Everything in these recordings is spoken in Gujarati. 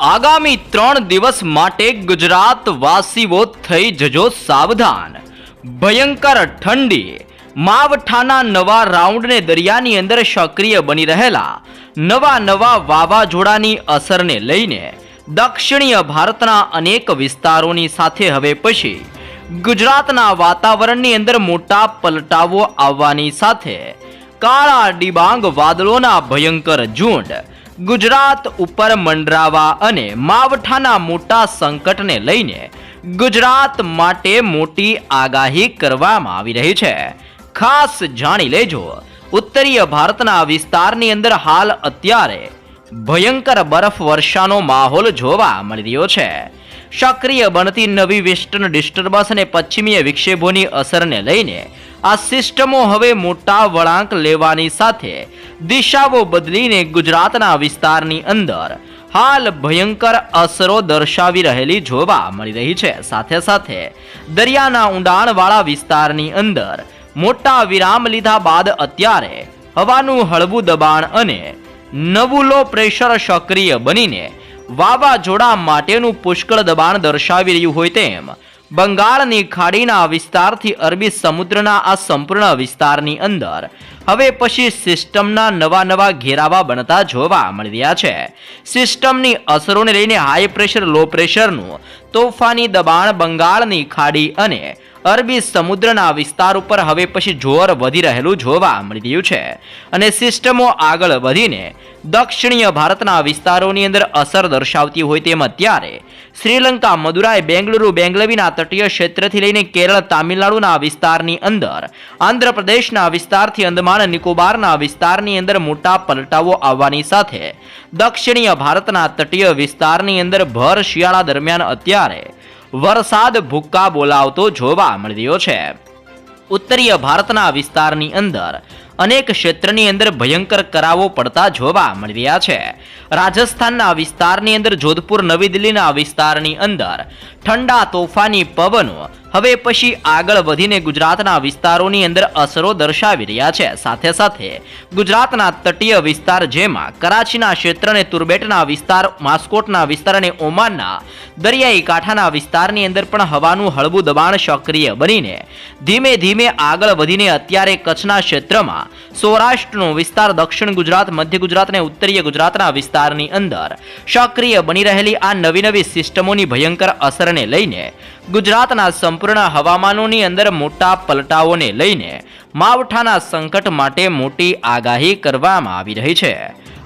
આગામી ત્રણ દિવસ માટે ગુજરાત વાસીઓ થઈ જજો સાવધાન. ભયંકર ઠંડી. માવઠાના નવા રાઉન્ડને દરિયાની અંદર સક્રિય બની રહેલા નવા નવા વાવાઝોડાની અસરને લઈને દક્ષિણીય ભારતના અનેક વિસ્તારોની સાથે હવે પછી ગુજરાતના વાતાવરણની અંદર મોટા પલટાવો આવવાની સાથે કાળા ડિબાંગ વાદળોના ભયંકર ઝુંડ ગુજરાત ઉપર મંડરાવા અને માવઠાના મોટા સંકટને લઈને ગુજરાત માટે મોટી આગાહી કરવામાં આવી રહી છે. ખાસ જાણી લેજો, ઉત્તરીય ભારતના વિસ્તારની અંદર હાલ અત્યારે ભયંકર બરફ વર્ષાનો માહોલ જોવા મળી રહ્યો છે. સક્રિય બનતી નવી વેસ્ટર્ન ડિસ્ટર્બન્સ અને પશ્ચિમીય વિક્ષેપોની અસરને લઈને આ સિસ્ટમો હવે મોટા વળાંક લેવાની સાથે દિશાઓ બદલીને ગુજરાતના વિસ્તારની અંદર હાલ ભયંકર અસરો દર્શાવી રહેલી જોવા મળી રહી છે. સાથે સાથે દરિયાના ઊંડાણવાળા વિસ્તારની અંદર મોટા વિરામ લીધા બાદ અત્યારે હવાનું હળવું દબાણ અને નવું લો પ્રેશર સક્રિય બનીને વાવાઝોડા માટેનું પુષ્કળ દબાણ દર્શાવી રહ્યું હોય તેમ બંગાળની ખાડીના વિસ્તારથી અરબી સમુદ્રના આ સંપૂર્ણ વિસ્તારની અંદર. હવે પછી સિસ્ટમના નવા નવા ઘેરાવા બનતા જોવા મળી રહ્યા છે. સિસ્ટમની અસરોને લઈને હાઈ પ્રેશર લો પ્રેશરનું તોફાની દબાણ બંગાળની ખાડી અને અરબી સમુદ્રના વિસ્તાર ઉપર હવે પછી જોર વધી રહેલું જોવા મળી રહ્યું છે અને સિસ્ટમો આગળ વધીને દક્ષિણીય ભારતના વિસ્તારોની અંદર અસર દર્શાવતી હોય તેમ અત્યારે શ્રીલંકા, મદુરાઈ, બેંગલુરુ, બેંગલવીના તટીય ક્ષેત્રથી લઈને કેરળ, તામિલનાડુના વિસ્તારની અંદર, આંધ્રપ્રદેશના વિસ્તારથી અંદમાન, નિકોબારના વિસ્તારની અંદર મોટા પલટાવો આવવાની સાથે દક્ષિણીય ભારતના તટીય વિસ્તારની અંદર ભર શિયાળા દરમિયાન અત્યારે વરસાદ ભૂક્કા બોલાવતો જોવા મળી રહ્યો છે. ઉત્તરીય ભારતના વિસ્તારની અંદર અનેક ક્ષેત્રની અંદર ભયંકર કરાવો પડતા જોવા મળી રહ્યા છે. રાજસ્થાનના વિસ્તારની અંદર જોધપુર નવી દિલ્હીના વિસ્તારની અંદર ઠંડા તોફાની પવનો હવે પછી આગળ વધીને ગુજરાતના વિસ્તારોની અંદર અસરો દર્શાવી રહ્યા છે. સાથે સાથે ગુજરાતના તટીય વિસ્તાર જેમાં કરાચીના ક્ષેત્ર અને તુર્બેટના વિસ્તાર, માસ્કોટના વિસ્તાર અને ઓમાનના દરિયાઈ કાંઠાના વિસ્તારની અંદર પણ હવાનું હળવું દબાણ સક્રિય બનીને ધીમે ધીમે આગળ વધીને અત્યારે કચ્છના ક્ષેત્રમાં સૌરાષ્ટ્રનો વિસ્તાર, દક્ષિણ ગુજરાત, મધ્ય ગુજરાત અને ઉત્તરીય ગુજરાતના વિસ્તારની અંદર સક્રિય બની રહેલી આ નવી નવી સિસ્ટમોની ભયંકર અસરને લઈને ગુજરાતના સંપૂર્ણ હવામાનોની અંદર મોટા પલટાઓને લઈને માવઠાના સંકટ માટે મોટી આગાહી કરવામાં આવી રહી છે.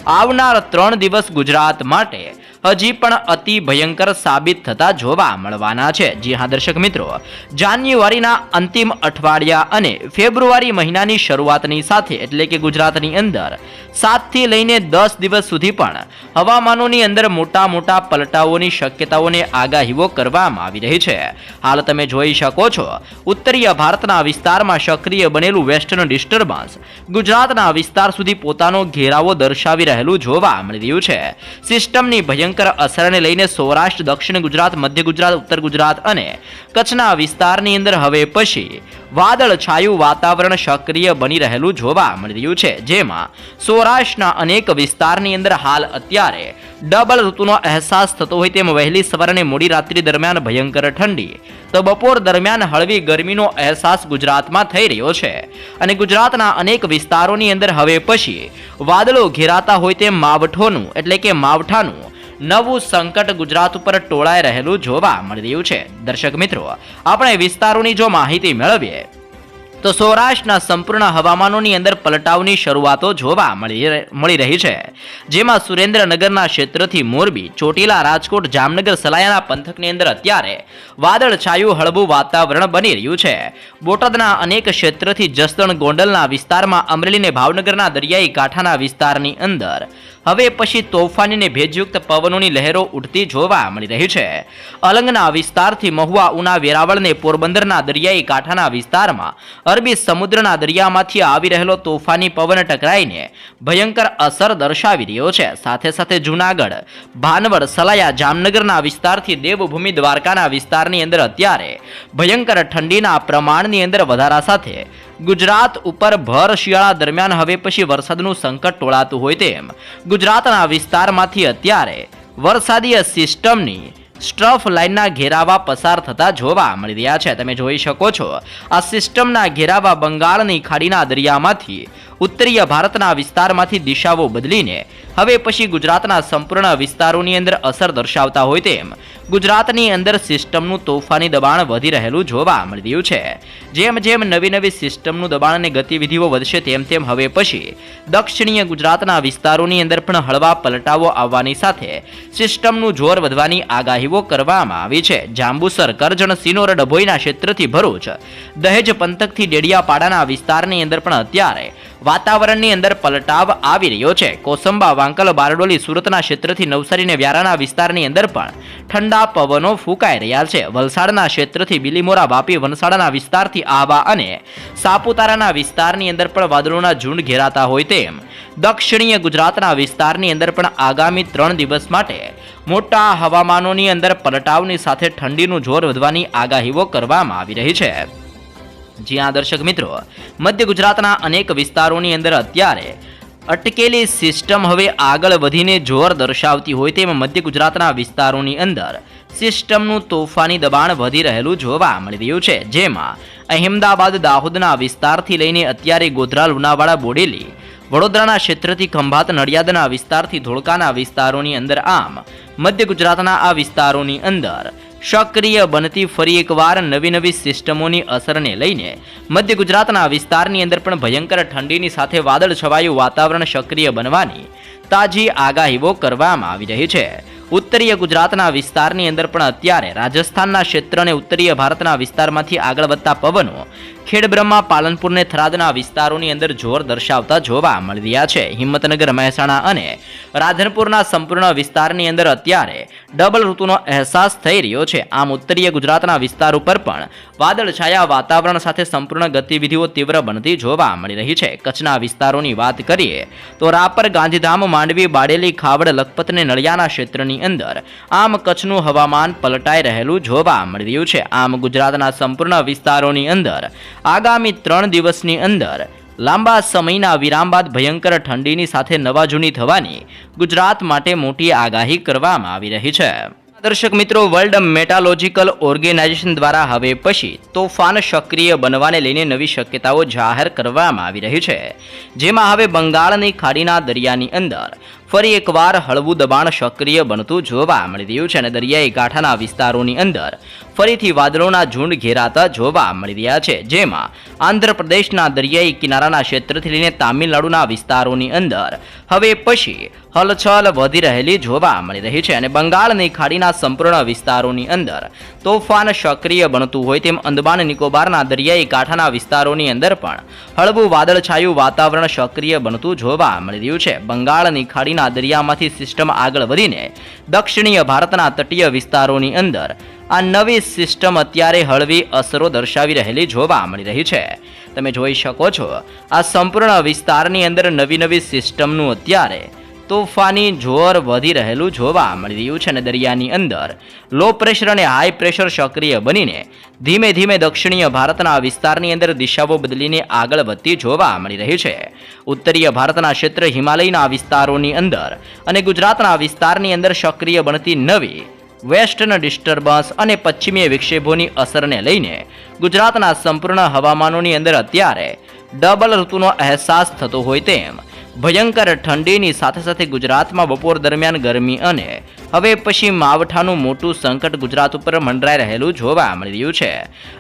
આવનાર ત્રણ દિવસ ગુજરાત માટે હજી પણ અતિ ભયંકર સાબિત થતા જોવા મળવાના છે. જી હા, દર્શક મિત્રો. જાન્યુઆરીના અંતિમ અઠવાડિયા અને ફેબ્રુઆરી મહિનાની શરૂઆતની સાથે, એટલે કે ગુજરાતની અંદર, સાતથી લઈને દસ દિવસ સુધી પણ હવામાનોની અંદર મોટા મોટા પલટાઓની શક્યતાઓને આગાહીઓ કરવામાં આવી રહી છે. હાલ તમે જોઈ શકો છો, ઉત્તરીય ભારતના વિસ્તારમાં સક્રિય બનેલું વેસ્ટર્ન ડિસ્ટર્બન્સ ગુજરાતના વિસ્તાર સુધી પોતાનો ઘેરાવો દર્શાવી રહેલું જોવા મળી રહ્યું છે. સિસ્ટમની ભયંકર અસરને લઈને સૌરાષ્ટ્ર, દક્ષિણ ગુજરાત, મધ્ય ગુજરાત, ઉત્તર ગુજરાત અને કચ્છના વિસ્તારની અંદર હવે પછી વાદળ વાતાવરણ સક્રિય બની રહેલું જોવા મળી રહ્યું છે, જેમાં સૌરાષ્ટ્રના અનેક વિસ્તારની અંદર હાલ અત્યારે ડબલ ઋતુનો અહેસાસ થતો હોય તેમ વહેલી સવારે મોડી રાત્રિ દરમિયાન ભયંકર ઠંડી. તો બપોર દરમિયાન હળવી ગરમીનો અહેસાસ ગુજરાતમાં થઈ રહ્યો છે અને ગુજરાતના અનેક વિસ્તારોની અંદર હવે પછી વાદળો ઘેરાતા હોય તેમ માવઠોનું, એટલે કે માવઠાનું નવું સંકટ ગુજરાત ઉપર ટોળાઈ રહેલું જોવા મળી રહ્યું છે. દર્શક મિત્રો, આપણે વિસ્તારોની જો માહિતી મેળવીએ, તો સૌરાષ્ટ્રના સંપૂર્ણ હવામાનોની અંદર પલટાવની શરૂઆતો જોવા મળી રહી છે. જેમાં સુરેન્દ્રનગરના ક્ષેત્રથી મોરબી, ચોટીલા, રાજકોટ, જામનગર સલાયાના પંથકની અંદર અત્યારે વાદળછાયું હળવું વાતાવરણ બની રહ્યું છે. બોટાદના અનેક ક્ષેત્રથી જસદણ ગોંડલના વિસ્તારમાં અમરેલીને ભાવનગરના દરિયાઈ કાંઠાના વિસ્તારની અંદર હવે પછી તોફાની અને ભેજયુક્ત પવનોની લહેરો ઉઠતી જોવા મળી રહી છે. અલંગના વિસ્તારથી મહુવા ઉના વેરાવળને પોરબંદરના દરિયાઈ કાંઠાના વિસ્તારમાં, અરબી સમુદ્રના દરિયામાંથી આવી રહેલો તોફાની પવન ટકરાઈને ભયંકર અસર દર્શાવી રહ્યો છે. સાથે સાથે જૂનાગઢ, ભાનવડ, સલાયા, જામનગરના વિસ્તારથી દેવભૂમિ દ્વારકાના વિસ્તારની અંદર અત્યારે ભયંકર ઠંડીના પ્રમાણની અંદર વધારા સાથે ગુજરાત ઉપર ભર શિયાળા દરમિયાન હવે પછી વરસાદનું સંકટ ટોળાતું હોય તેમ ગુજરાતના વિસ્તારમાંથી અત્યારે વરસાદી સિસ્ટમની સ્ટ્રફ લાઇનના ઘેરાવા પસાર થતા જોવા મળી રહ્યા છે. તમે જોઈ શકો છો, આ સિસ્ટમના ઘેરાવા બંગાળની ખાડીના દરિયામાંથી ઉત્તરીય ભારતના વિસ્તારમાંથી દિશાઓ બદલીને. હવે પછી ગુજરાતના સંપૂર્ણ વિસ્તારોની અંદર અસર દર્શાવતા હોય તેમ ગુજરાતની અંદર સિસ્ટમનું તોફાની દબાણ વધી રહેલું જોવા મળી રહ્યું છે. જેમ જેમ નવી નવી સિસ્ટમનું દબાણ અને ગતિવિધિઓ વધશે તેમ તેમ હવે પછી દક્ષિણીય ગુજરાતના વિસ્તારોની અંદર પણ હળવા પલટાવો આવવાની સાથે સિસ્ટમનું જોર વધવાની આગાહીઓ કરવામાં આવી છે. જાંબુસર, કરજણ, સિનોર, ડભોઈના ક્ષેત્રથી ભરૂચ, દહેજ પંથકથી ડેડિયાપાડાના વિસ્તારની અંદર પણ અત્યારે વાતાવરણની અંદર પલટાવ આવી રહ્યો છે. કોસંબા, વાંકલ, બારડોલી સુરતના ક્ષેત્રથી નવસારી અને વ્યારાના વિસ્તારની અંદર પણ ઠંડા પવનો ફૂંકાઈ રહ્યા છે. વલસાડના ક્ષેત્રથી બિલીમોરા, વાપી, વનસાડાના વિસ્તારથી આવા અને સાપુતારાના વિસ્તારની અંદર પણ વાદળોના ઝુંડ ઘેરાતા હોય તેમ. દક્ષિણીય ગુજરાતના વિસ્તારની અંદર પણ આગામી ત્રણ દિવસ માટે મોટા હવામાનોની અંદર પલટાવની સાથે ઠંડીનું જોર વધવાની આગાહીઓ કરવામાં આવી રહી છે. જ્યાં દર્શક મિત્રો. મધ્ય ગુજરાતના અનેક વિસ્તારોની અંદર અત્યારે અટકેલી સિસ્ટમ હવે આગળ વધીને જોર દર્શાવતી હોય તેમ મધ્ય ગુજરાતના વિસ્તારોની અંદર સિસ્ટમનું તોફાની દબાણ વધી રહેલું જોવા મળી રહ્યું છે. જેમાં અહેમદાબાદ, દાહોદના વિસ્તારથી લઈને અત્યારે ગોધરા, લુણાવાડા, બોડેલી, વડોદરાના ક્ષેત્રથી ખંભાત, નડિયાદના વિસ્તારથી ધોળકાના વિસ્તારોની અંદર આમ મધ્ય ગુજરાતના આ વિસ્તારોની અંદર સક્રિય બનતી ફરી એકવાર નવી નવી સિસ્ટમોની અસરને લઈને મધ્ય ગુજરાતના વિસ્તારની અંદર પણ ભયંકર ઠંડીની સાથે વાદળ છવાયું વાતાવરણ સક્રિય બનવાની તાજી આગાહીઓ કરવામાં આવી રહી છે. ઉત્તરીય ગુજરાતના વિસ્તારની અંદર પણ અત્યારે રાજસ્થાનના ક્ષેત્ર અને ઉત્તરીય ભારતના વિસ્તારમાંથી આગળ વધતા પવનો ખેડબ્રહ્મા પાલનપુરને થરાદના વિસ્તારોની અંદર જોર દર્શાવતા જોવા મળી રહ્યા છે. હિંમતનગર, મહેસાણા અને રાધનપુરના સંપૂર્ણ વિસ્તારની અંદર અત્યારે ડબલ ઋતુનો અહેસાસ થઈ રહ્યો છે. આમ ઉત્તરીય ગુજરાતના વિસ્તાર ઉપર પણ વાદળછાયા વાતાવરણ સાથે સંપૂર્ણ ગતિવિધિઓ તીવ્ર બનતી જોવા મળી રહી છે. કચ્છના વિસ્તારોની વાત કરીએ તો રાપર, ગાંધીધામ, માંડવી, બાડેલી, ખાવડ, લખપત અને નળિયાના ક્ષેત્રની અંદર આમ કચ્છનું હવામાન પલટાઈ રહેલું જોવા મળી રહ્યું છે. આમ ગુજરાતના સંપૂર્ણ વિસ્તારોની અંદર આગામી ત્રણ દિવસની અંદર લાંબા સમયના વિરામ બાદ ભયંકર ઠંડીની સાથે નવા જૂની થવાની ગુજરાત માટે મોટી આગાહી કરવામાં આવી રહી છે. દર્શક મિત્રો વર્લ્ડ મેટાલોજિકલ ઓર્ગેનાઇઝેશન દ્વારા હવે પછી તોફાન સક્રિય બનવાને લઈને નવી શક્યતાઓ જાહેર કરવામાં આવી રહી છે. જેમાં હવે બંગાળની ખાડીના દરિયાની અંદર ફરી એકવાર હળવું દબાણ સક્રિય બનતું જોવા મળી રહ્યું છે અને દરિયાઈ કાંઠાના વિસ્તારોની અંદર ફરીથી વાદળોના ઝુંડ ઘેરાતા જોવા મળી રહ્યા છે, જેમાં આંધ્રપ્રદેશના દરિયાઈ કિનારાના ક્ષેત્રથી લઈને તામિલનાડુના વિસ્તારોની અંદર હવે પછી હલચલ વધી રહેલી જોવા મળી રહી છે અને બંગાળની ખાડીના સંપૂર્ણ વિસ્તારોની અંદર તોફાન સક્રિય બનતું હોય તેમ અંદમાન નિકોબારના દરિયાઈ કાંઠાના વિસ્તારોની અંદર પણ હળવું વાદળછાયું વાતાવરણ સક્રિય બનતું જોવા મળી રહ્યું છે. બંગાળની ખાડીના દરિયામાંથી સિસ્ટમ આગળ વધીને દક્ષિણીય ભારતના તટીય વિસ્તારોની અંદર આ નવી સિસ્ટમ અત્યારે હળવી અસરો દર્શાવી રહેલી જોવા મળી રહી છે. તમે જોઈ શકો છો, આ સંપૂર્ણ વિસ્તારની અંદર નવી નવી સિસ્ટમનું અત્યારે તોફાની જોર વધી રહેલું જોવા મળી રહ્યું છે અને દરિયાની અંદર. લો પ્રેશર અને હાઈ પ્રેશર સક્રિય બનીને ધીમે ધીમે દક્ષિણીય ભારતના વિસ્તારની અંદર દિશાઓ બદલીને આગળ વધતી જોવા મળી રહી છે. ઉત્તરીય ભારતના ક્ષેત્ર હિમાલયના વિસ્તારોની અંદર અને ગુજરાતના વિસ્તારની અંદર સક્રિય બનતી નવી, વેસ્ટર્ન ડિસ્ટર્બન્સ અને પશ્ચિમીય વિક્ષેપોની અસરને લઈને ગુજરાતના સંપૂર્ણ હવામાનોની અંદર અત્યારે ડબલ ઋતુનો અહેસાસ થતો હોય તેમ ભયંકર ઠંડીની સાથે સાથે ગુજરાતમાં બપોર દરમિયાન ગરમી અને હવે પછી માવઠાનું મોટું સંકટ ગુજરાત ઉપર મંડરાઈ રહેલું જોવા મળી રહ્યું છે.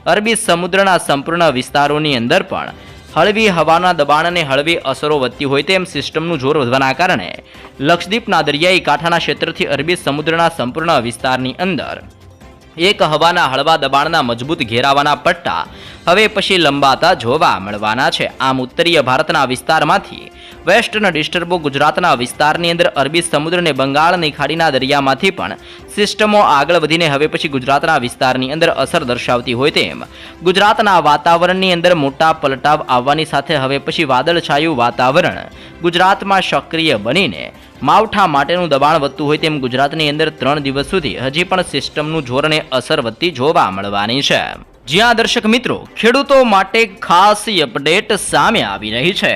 અરબી સમુદ્રના સંપૂર્ણ વિસ્તારોની અંદર પણ હળવી હવાના દબાણ અને હળવી અસરો વધતી હોય તેમ સિસ્ટમનું જોર વધવાના કારણે લક્ષદ્વીપના દરિયાઈ કાંઠાના ક્ષેત્રથી અરબી સમુદ્રના સંપૂર્ણ વિસ્તારની અંદર એક હવાના હળવા દબાણના મજબૂત ઘેરાવાના પટ્ટા હવે પછી લંબાતા જોવા મળવાના છે. આમ ઉત્તરીય ભારતના વિસ્તારમાંથી વેસ્ટર્ન ડિસ્ટર્બો ગુજરાતના વિસ્તારની અંદર અરબી સમુદ્ર અને બંગાળની ખાડીના દરિયામાંથી પણ સિસ્ટમો આગળ વધીને હવે પછી ગુજરાતના વિસ્તારની અંદર અસર દર્શાવતી હોય તેમ. ગુજરાતના વાતાવરણની અંદર મોટા પલટાવ આવવાની સાથે હવે પછી વાદળછાયું વાતાવરણ ગુજરાતમાં સક્રિય બનીને માવઠા માટેનું દબાણ વધતું હોય તેમ ગુજરાતની અંદર ત્રણ દિવસ સુધી હજી પણ સિસ્ટમનું ધોરણે અસર વધતી જોવા મળવાની છે. જ્યાં દર્શક મિત્રો, ખેડૂતો માટે ખાસ અપડેટ સામે આવી રહી છે.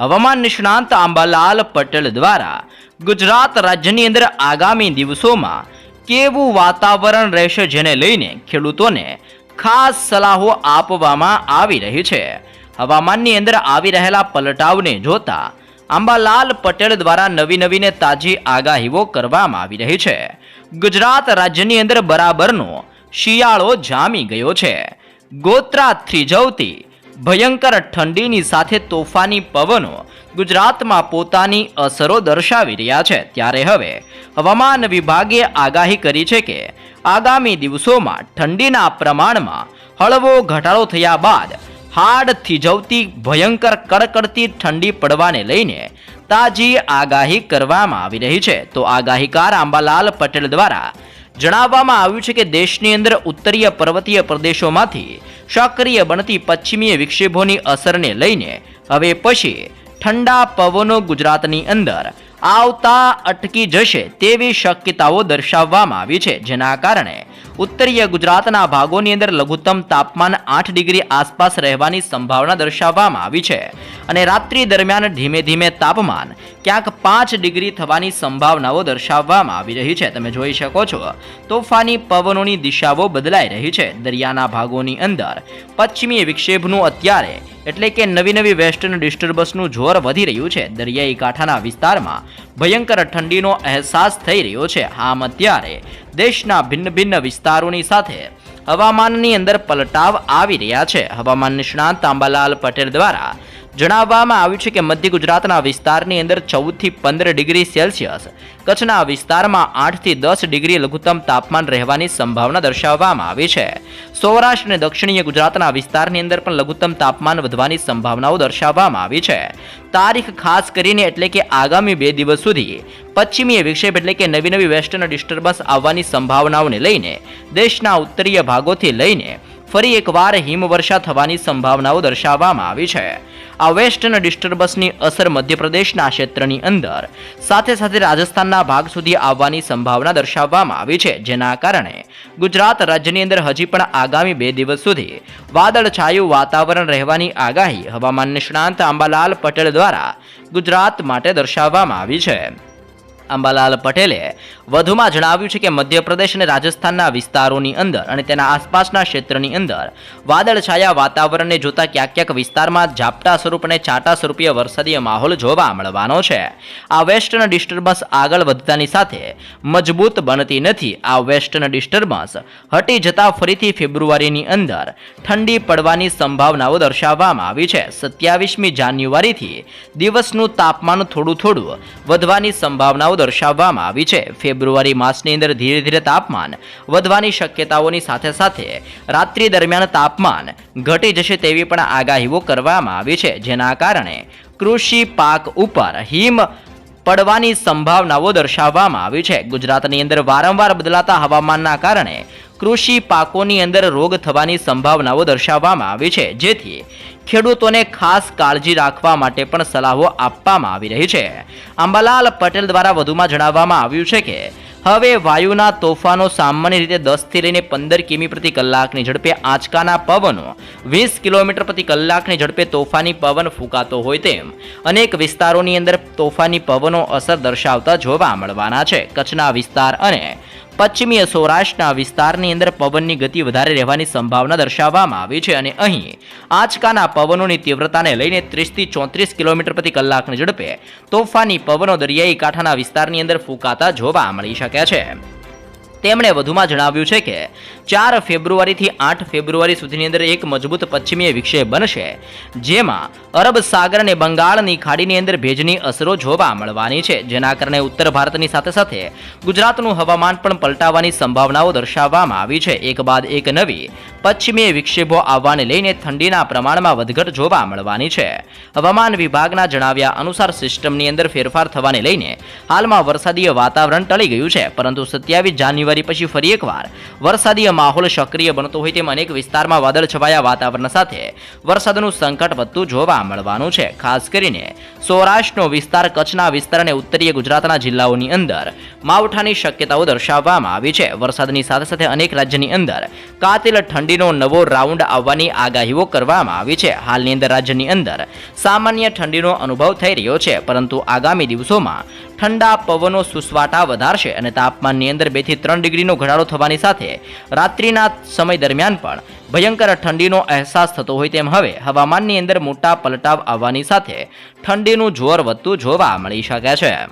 હવામાન નિષ્ણાંત આંબાલાલ પટેલ દ્વારા ગુજરાત રાજ્યની અંદર આગામી દિવસોમાં કેવું વાતાવરણ રહેશે જેને લઈને ખેડૂતોને ખાસ સલાહો આપવામાં આવી રહી છે. હવામાનની અંદર આવી રહેલા પલટાવને જોતા આંબાલાલ પટેલ દ્વારા નવી નવીને તાજી આગાહીઓ કરવામાં આવી રહી છે. ગુજરાત રાજ્યની અંદર બરાબરનો શિયાળો જામી ગયો છે. ગોત્રા થ્રીજવતી ભયંકર ઠંડીની સાથે તોફાની પવનો ગુજરાતમાં પોતાની અસરો દર્શાવી રહ્યા છે. ત્યારે હવે હવામાન વિભાગે આગાહી કરી છે કે આગામી દિવસોમાં ઠંડીના પ્રમાણમાં હળવો ઘટાડો થયા બાદ હાડ થીજવતી ભયંકર કડકડતી ઠંડી પડવાને લઈને તાજી આગાહી કરવામાં આવી રહી છે. તો આગાહીકાર આંબાલાલ પટેલ દ્વારા જણાવવામાં આવ્યું છે કે દેશની અંદર ઉત્તરીય પર્વતીય પ્રદેશોમાંથી સક્રિય બનતી પશ્ચિમીય વિક્ષેપોની અસરને લઈને હવે પછી ઠંડા પવનો ગુજરાતની અંદર આવતા અટકી જશે તેવી શક્યતાઓ દર્શાવવામાં આવી છે, જેના કારણે ઉત્તરીય ગુજરાતના ભાગોની અંદર લઘુત્તમ તાપમાન આઠ ડિગ્રી આસપાસ રહેવાની સંભાવના દર્શાવવામાં આવી છે અને રાત્રિ દરમિયાન ધીમે ધીમે તાપમાન ક્યાંક પાંચ ડિગ્રી થવાની સંભાવનાઓ દર્શાવવામાં આવી રહી છે. તમે જોઈ શકો છો, તોફાની પવનોની દિશાઓ બદલાઈ રહી છે. દરિયાના ભાગોની અંદર પશ્ચિમી વિક્ષેપનું અત્યારે એટલે કે નવી નવી વેસ્ટર્ન ડિસ્ટર્બન્સનું જોર વધી રહ્યું છે. દરિયાઈ કાંઠાના વિસ્તારમાં ભયંકર ઠંડીનો અહેસાસ થઈ રહ્યો છે. આમ અત્યારે દેશના ભિન્ન ભિન્ન વિસ્તારોની સાથે હવામાનની અંદર પલટાવ આવી રહ્યા છે. હવામાન નિષ્ણાંત આંબાલાલ પટેલ દ્વારા જણાવવામાં આવ્યું છે કે મધ્ય ગુજરાતના વિસ્તારની અંદર ચૌદથી પંદર ડિગ્રી સેલ્સિયસ, કચ્છના વિસ્તારમાં આઠથી દસ ડિગ્રી લઘુત્તમ તાપમાન રહેવાની સંભાવના દર્શાવવામાં આવી છે. સૌરાષ્ટ્ર અને દક્ષિણીય ગુજરાતના વિસ્તારની અંદર પણ લઘુત્તમ તાપમાન વધવાની સંભાવનાઓ દર્શાવવામાં આવી છે. તારીખ ખાસ કરીને એટલે કે આગામી બે દિવસ સુધી, પશ્ચિમીય વિક્ષેપ એટલે કે નવી નવી વેસ્ટર્ન ડિસ્ટર્બન્સ આવવાની સંભાવનાઓને લઈને, દેશના ઉત્તરીય ભાગોથી લઈને ફરી એકવાર હિમવર્ષા થવાની સંભાવનાઓ દર્શાવવામાં આવી છે. આ વેસ્ટર્ન ડિસ્ટર્બન્સની અસર મધ્યપ્રદેશના ક્ષેત્રની અંદર, સાથે સાથે રાજસ્થાનના ભાગ સુધી આવવાની સંભાવના દર્શાવવામાં આવી છે, જેના કારણે ગુજરાત રાજ્યની અંદર હજી પણ આગામી બે દિવસ સુધી વાદળછાયું વાતાવરણ રહેવાની આગાહી હવામાન નિષ્ણાંત આંબાલાલ પટેલ દ્વારા ગુજરાત માટે દર્શાવવામાં આવી છે. અંબાલાલ પટેલે વધુમાં જણાવ્યું છે કે મધ્યપ્રદેશ અને રાજસ્થાનના વિસ્તારોની અંદર અને તેના આસપાસના ક્ષેત્રની અંદર વાદળછાયા વાતાવરણને જોતા ક્યાંક ક્યાંક વિસ્તારમાં ઝાપટા સ્વરૂપ અને છાંટા સ્વરૂપીય વરસાદીય માહોલ જોવા મળવાનો છે. આ વેસ્ટર્ન ડિસ્ટર્બન્સ આગળ વધતાની સાથે મજબૂત બનતી નથી. આ વેસ્ટર્ન ડિસ્ટર્બન્સ હટી જતા ફરીથી ફેબ્રુઆરીની અંદર ઠંડી પડવાની સંભાવનાઓ દર્શાવવામાં આવી છે. સત્યાવીસમી જાન્યુઆરીથી દિવસનું તાપમાન થોડું થોડું વધવાની સંભાવનાઓ દર્શાવવામાં આવી છે. ફેબ્રુઆરી માસની અંદર ધીરે ધીરે તાપમાન વધવાની શક્યતાઓની સાથે સાથે રાત્રિ દરમિયાન તાપમાન ઘટી જશે તેવી પણ આગાહીઓ કરવામાં આવી છે. જેના કારણે કૃષિ પાક ઉપર હિમ પડવાની સંભાવનાઓ દર્શાવવામાં આવી છે. ગુજરાતની અંદર વારંવાર બદલાતા હવામાનના કારણે કૃષિ પાકોની અંદર રોગ થવાની સંભાવનાઓ દર્શાવવામાં આવી છે. જેથી ખેડૂતોને ખાસ કાળજી રાખવા માટે પણ સલાહો આપવામાં આવી રહી છે. અંબાલાલ પટેલ દ્વારા વધુમાં જણાવવામાં આવ્યું છે કે હવે વાયુના તોફાનો સામાન્ય રીતે દસથી લઈને પંદર કિમી પ્રતિ કલાકની ઝડપે આંચકાના પવનો, વીસ કિલોમીટર પ્રતિ કલાકની ઝડપે તોફાની પવન ફૂંકાતો હોય તેમ. અનેક વિસ્તારોની અંદર તોફાની પવનો અસર દર્શાવતા જોવા મળવાના છે. કચ્છના વિસ્તાર અને પશ્ચિમીય સૌરાષ્ટ્રના વિસ્તારની અંદર પવનની ગતિ વધારે રહેવાની સંભાવના દર્શાવવામાં આવી છે અને અહીં આંચકાના પવનોની તીવ્રતાને લઈને ત્રીસથી ચોત્રીસ કિલોમીટર પ્રતિ કલાકની ઝડપે તોફાની પવનો દરિયાઈ કાંઠાના વિસ્તારની અંદર ફૂંકાતા જોવા મળી શકે છે. તેમણે વધુમાં જણાવ્યું છે કે ચાર ફેબ્રુઆરીથી આઠ ફેબ્રુઆરી સુધીની અંદર એક મજબૂત પશ્ચિમીય વિક્ષેપ બનશે, જેમાં અરબ સાગર અને બંગાળની ખાડીની અંદર ભેજની અસરો જોવા મળવાની છે, જેના કારણે ઉત્તર ભારતની સાથે સાથે ગુજરાતનું હવામાન પણ પલટાવાની સંભાવનાઓ દર્શાવવામાં આવી છે. એક બાદ એક નવી પશ્ચિમીય વિક્ષેપો આવવાને લઈને ઠંડીના પ્રમાણમાં વધઘટ જોવા મળવાની છે. હવામાન વિભાગના જણાવ્યા અનુસાર સિસ્ટમની અંદર ફેરફાર થવાને લઈને હાલમાં વરસાદીય વાતાવરણ ટળી ગયું છે, પરંતુ સત્યાવીસ જાન્યુઆરી પછી ફરી એકવાર વરસાદીય માહોલ સક્રિય બનતો હોય તેમ અનેક વિસ્તારમાં વાદળ છવાયા વાતાવરણ સાથે. વરસાદનું સંકટ વધતું જોવા મળવાનું છે. ખાસ કરીને સૌરાષ્ટ્રનો વિસ્તાર કચ્છના વિસ્તાર અને ઉત્તરીય ગુજરાતના જિલ્લાઓની અંદર. માવઠાની શક્યતાઓ દર્શાવવામાં આવી છે. વરસાદની સાથે સાથે અનેક રાજ્યની અંદર કાતિલ ઠંડીનો નવો રાઉન્ડ આવવાની આગાહીઓ કરવામાં આવી છે. હાલની અંદર રાજ્યની અંદર સામાન્ય ઠંડીનો અનુભવ થઈ રહ્યો છે. પરંતુ આગામી દિવસોમાં ઠંડા પવનો સુસવાટા વધારશે અને તાપમાનની અંદર બેથી ત્રણ ડિગ્રીનો ઘટાડો થવાની સાથે રાત્રિના સમય દરમિયાન પણ ભયંકર ઠંડીનો અહેસાસ થતો હોય તેમ હવે હવામાનની અંદર મોટા પલટાવ આવવાની સાથે ઠંડીનું જોર વધતું જોવા મળી શકે છે.